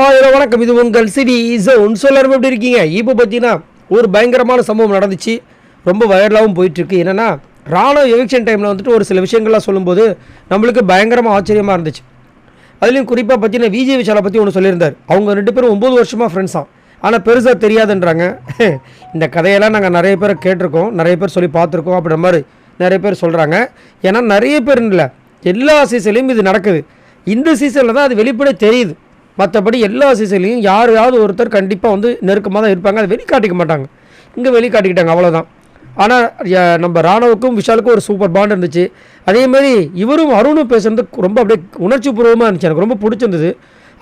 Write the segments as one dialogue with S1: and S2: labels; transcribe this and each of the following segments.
S1: Hello வணக்கம். இது உங்கள் சிடி ஜோன். எல்லாரும் எப்படி இருக்கீங்க? இப்போ பார்த்தீங்கன்னா ஒரு பயங்கரமான சம்பவம் நடந்துச்சு. ரொம்ப வைரலாகவும் போயிட்டுருக்கு. என்னென்னா ராணுவ எவிக்ஷன் டைமில் வந்துட்டு ஒரு சில விஷயங்கள்லாம் சொல்லும்போது நம்மளுக்கு பயங்கரமாக ஆச்சரியமாக இருந்துச்சு. அதுலேயும் குறிப்பாக பார்த்தீங்கன்னா விஜய் விஷாலை பற்றி ஒன்று சொல்லியிருந்தார். அவங்க ரெண்டு பேரும் ஒம்பது வருஷமாக ஃப்ரெண்ட்ஸாக ஆனால் பெருசாக தெரியாதுன்றாங்க. இந்த கதையெல்லாம் நாங்கள் நிறைய பேரை கேட்டிருக்கோம். நிறைய பேர் சொல்லி பார்த்துருக்கோம் அப்படின்ற மாதிரி நிறைய பேர் சொல்கிறாங்க ஏன்னா நிறைய பேர் இல்லை. எல்லா சீசன்லேயும் இது நடக்குது. இந்த சீசனில் தான் அது வெளிப்படை தெரியுது. மற்றபடி எல்லா சீசன்லையும் யாரையாவது ஒருத்தர் கண்டிப்பாக வந்து நெருக்கமாக தான் இருப்பாங்க. அதை வெளிக்காட்டிக்க மாட்டாங்க. இங்கே வெளிக்காட்டிக்கிட்டாங்க. அவ்வளோதான் ஆனால் நம்ம ராணுவுக்கும் விஷாலுக்கும் ஒரு சூப்பர் பாண்ட் இருந்துச்சு. அதே மாதிரி இவரும் அருணும் பேசுறது ரொம்ப அப்படியே உணர்ச்சி பூர்வமாக இருந்துச்சு. எனக்கு ரொம்ப பிடிச்சிருந்தது.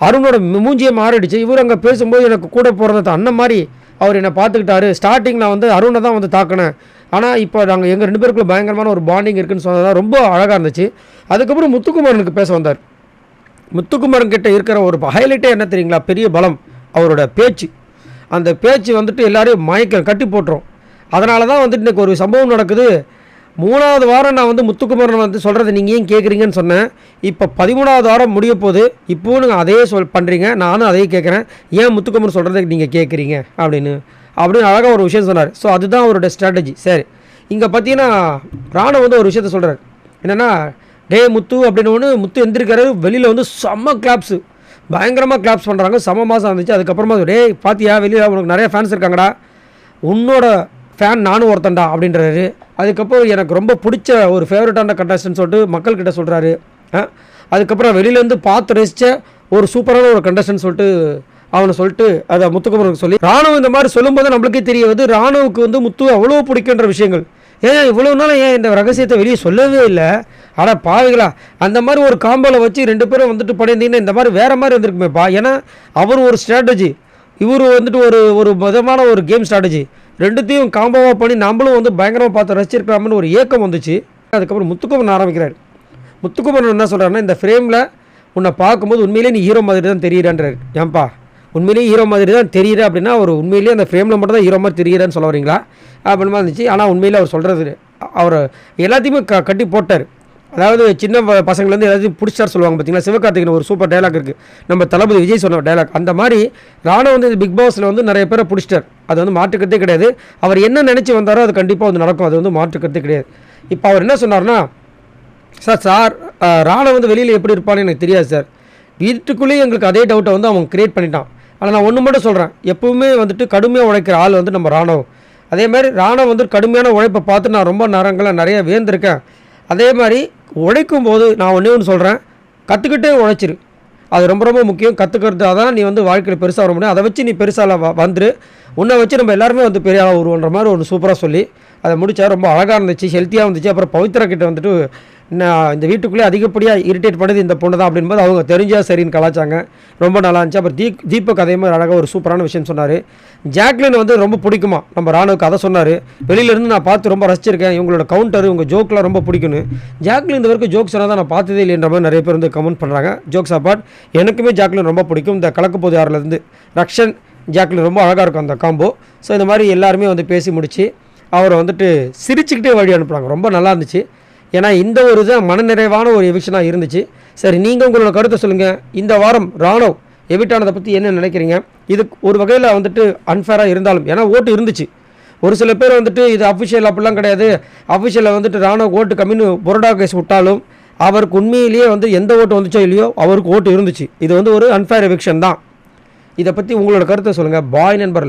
S1: அருணோட மூஞ்சியை மூஞ்சியே மாறிடுச்சு. இவர் அங்கே பேசும்போது எனக்கு கூட போகிறத அண்ணன் மாதிரி அவர் என்னை பார்த்துக்கிட்டாரு. ஸ்டார்டிங் நான் வந்து அருணை தான் வந்து தாக்கினேன். ஆனால் இப்போ நாங்கள் எங்கள் ரெண்டு பேருக்குள்ள பயங்கரமான ஒரு பாண்டிங் இருக்குன்னு சொன்னதான் ரொம்ப அழகாக இருந்துச்சு. அதுக்கப்புறம் முத்துக்குமாரனுக்கு பேச வந்தார். முத்துக்குமரன் கிட்ட இருக்கிற ஒரு ஹைலைட்டே என்ன தெரியுங்களா? பெரிய பலம். அவரோட பேச்சு. அந்த பேச்சு வந்துட்டு எல்லாரையும் மயக்க கட்டி போட்டுரும். அதனால தான் வந்துட்டு எனக்கு ஒரு சம்பவம் நடக்குது. மூணாவது வாரம் நான் வந்து முத்துக்குமரன் வந்து சொல்கிறது நீங்கள் ஏன் கேட்குறீங்கன்னு சொன்னேன். இப்போ பதிமூணாவது வாரம் முடிய போது இப்போவும் நீங்கள் அதே சொல் பண்ணுறீங்க நானும் அதே கேட்குறேன் ஏன் முத்துக்குமரன் சொல்கிறதுக்கு நீங்கள் கேட்குறீங்க அப்படின்னு. அப்படின்னு அழகாக ஒரு விஷயம் சொன்னார். ஸோ அதுதான் அவரோட ஸ்ட்ராட்டஜி சரி. இங்கே பார்த்தீங்கன்னா ராணுவ வந்து ஒரு விஷயத்த சொல்கிறார் என்னென்னா டே முத்து அப்படின்னு ஒன்று முத்து எந்திருக்காரு வெளியில் வந்து செம்ம கிளாப்ஸு பயங்கரமாக கிளாப்ஸ் பண்ணுறாங்க செம மாதம் இருந்துச்சு அதுக்கப்புறமா டே பாத்தியா வெளியில் உனக்கு நிறைய ஃபேன்ஸ் இருக்காங்கடா. உன்னோட ஃபேன் நானும் ஒருத்தன்டா அப்படின்றாரு. அதுக்கப்புறம் எனக்கு ரொம்ப பிடிச்ச ஒரு ஃபேவரட்டான கண்டஸ்டன்ட் சொல்லிட்டு மக்கள்கிட்ட சொல்கிறாரு அதுக்கப்புறம் வெளியிலேருந்து பார்த்து ரசித்த ஒரு சூப்பரான ஒரு கண்டஸ்டன் சொல்லிட்டு அவனை சொல்லிட்டு அதை முத்துக்குமரனுக்கு சொல்லி ராணுவம் இந்த மாதிரி சொல்லும்போது நம்மளுக்கே தெரிய வருது ராணுவுக்கு வந்து முத்து அவ்வளோ பிடிக்கின்ற விஷயங்கள். ஏன் இவ்வளோ நாள் ஏன் இந்த ரகசியத்தை வெளியே சொல்லவே இல்லை? ஆனால் பாவிகளா அந்த மாதிரி ஒரு காம்போவில் வச்சு ரெண்டு பேரும் வந்துட்டு பண்ணியிருந்தீங்கன்னா இந்த மாதிரி வேறு மாதிரி இருந்திருக்குமேப்பா ஏன்னா அவர் ஒரு ஸ்ட்ராட்டஜி இவர் வந்துட்டு ஒரு ஒரு விதமான ஒரு கேம் ஸ்ட்ராட்டஜி ரெண்டுத்தையும் காம்போவாக பண்ணி நம்மளும் வந்து பயங்கரமாக பார்த்து ரசிச்சிருக்கலாம்னு ஒரு ஏக்கம் வந்துச்சு. அதுக்கப்புறம் முத்துக்குமரன் ஆரம்பிக்கிறார். முத்துக்குமரன் என்ன சொல்கிறாருன்னா இந்த ஃப்ரேமில் உன்னை பார்க்கும்போது உண்மையிலேயே நீ ஹீரோ மாதிரி தான் தெரியுறான்றாரு. ஏன்பா? உண்மையிலேயே ஹீரோ மாதிரி தான் தெரியுது அப்படின்னா அவர் உண்மையிலேயே அந்த ஃப்ரேமில் மட்டும் தான் ஹீரோ மாதிரி தெரியுறான்னு சொல்ல வரீங்களா? அப்படின்னு இருந்துச்சு. ஆனால் உண்மையில் அவர் சொல்கிறது அவர் எல்லாத்தையுமே க கட்டி போட்டார். அதாவது சின்ன பசங்களேருந்து பசங்கள்லேருந்து எல்லாத்தையும் பிடிச்சார் சொல்லுவாங்க பார்த்தீங்களா சிவகார்த்திகேயன் ஒரு சூப்பர் டைலாக் இருக்குது நம்ம தளபதி விஜய் சொன்ன டைலாக் அந்த மாதிரி ராணா வந்து இந்த பிக் பாஸில் வந்து நிறைய பேரை பிடிச்சிட்டார். அது வந்து மாற்றுக்கிறதே கிடையாது. அவர் என்ன நினச்சி வந்தாரோ அது கண்டிப்பாக வந்து நடக்கும். அது வந்து மாற்றுக்கிறதே கிடையாது. இப்போ அவர் என்ன சொன்னார்னா சார் சார் ராணுவம் ராணா வந்து வெளியில் எப்படி இருப்பான்னு எனக்கு தெரியாது சார். வீட்டுக்குள்ளேயே எங்களுக்கு அதே டவுட்டை வந்து அவன் கிரியேட் பண்ணிட்டான். ஆனால் நான் ஒன்று மட்டும் சொல்கிறேன் எப்பவுமே வந்துட்டு கடுமையாக உழைக்கிற ஆள் வந்து நம்ம ராணுவம். அதே மாதிரி ராணுவம் வந்து கடுமையான உழைப்பை பார்த்து நான் ரொம்ப நேரங்களில் நிறைய வேந்திருக்கேன் அதே மாதிரி உழைக்கும் போது நான் ஒன்றே ஒன்று சொல்கிறேன் கற்றுக்கிட்டே உழைச்சிரு. அது ரொம்ப ரொம்ப முக்கியம். கற்றுக்கிறது தான் நீ வந்து வாழ்க்கையில் பெருசாக வர முடியும். அதை வச்சு நீ பெருசாக வ வந்துரு. உன்னை வச்சு நம்ம எல்லாருமே வந்து பெரிய ஆளாக உருவன்ற மாதிரி ஒன்று சூப்பராக சொல்லி அதை முடித்தா ரொம்ப அழகாக இருந்துச்சு ஹெல்த்தியாக இருந்துச்சு. அப்புறம் பவித்ரா கிட்ட வந்துட்டு நான் இந்த வீட்டுக்குள்ளே அதிகப்படியாக இரிட்டேட் பண்ணது இந்த பொண்ணு தான் அப்படின்போது அவங்க தெரிஞ்சா சரின்னு கலாச்சாங்க. ரொம்ப நல்லா இருந்துச்சு. அப்புறம் தீப் தீபக் அதே மாதிரி அழகாக ஒரு சூப்பரான விஷயம் சொன்னார். ஜாக்லின் வந்து ரொம்ப பிடிக்குமா? நம்ம ராணுவுக்கு அதை சொன்னார். வெளியிலேருந்து நான் பார்த்து ரொம்ப ரசிச்சிருக்கேன். இவங்களோட கவுண்டர் இவங்க ஜோக்கெலாம் ரொம்ப பிடிக்குன்னு ஜாக்லின் இந்த வரைக்கும் ஜோக் சொன்னால் தான் நான் பார்த்ததே இல்லைன்ற மாதிரி நிறைய பேர் வந்து கமெண்ட் பண்ணுறாங்க ஜோக்ஸ் அப்பார்ட் எனக்குமே ஜாக்லின் ரொம்ப பிடிக்கும். இந்த கலக்கு போது யாரிலேருந்து ரக்ஷன் ஜாக்லின் ரொம்ப அழகாக இருக்கும் அந்த காம்போ ஸோ இந்த மாதிரி எல்லாருமே வந்து பேசி முடிச்சு அவரை வந்துட்டு சிரிச்சுக்கிட்டே வழி அனுப்புகிறாங்க ரொம்ப நல்லா இருந்துச்சு. ஏன்னா இந்த ஒரு தான் மனநிறைவான ஒரு எவிக்ஷனாக இருந்துச்சு. சரி நீங்கள் உங்களோட கருத்தை சொல்லுங்கள் இந்த வாரம் ராணுவ எவிட்டானதை பற்றி என்ன நினைக்கிறீங்க? இது ஒரு வகையில் வந்துட்டு அன்ஃபேராக இருந்தாலும் ஏன்னா ஓட்டு இருந்துச்சு. ஒரு சில பேர் வந்துட்டு இது அஃபிஷியல் அப்படிலாம் கிடையாது. அஃபிஷியலில் வந்துட்டு ராணுவ ஓட்டு கம்மின்னு பொருடா கேஸ் விட்டாலும் அவருக்கு உண்மையிலேயே வந்து எந்த ஓட்டு வந்துச்சோ இல்லையோ அவருக்கு ஓட்டு இருந்துச்சு. இது வந்து ஒரு அன்ஃபேர் எவிக்ஷன் தான். இதை பற்றி உங்களோட கருத்தை சொல்லுங்கள் பாய் நண்பர்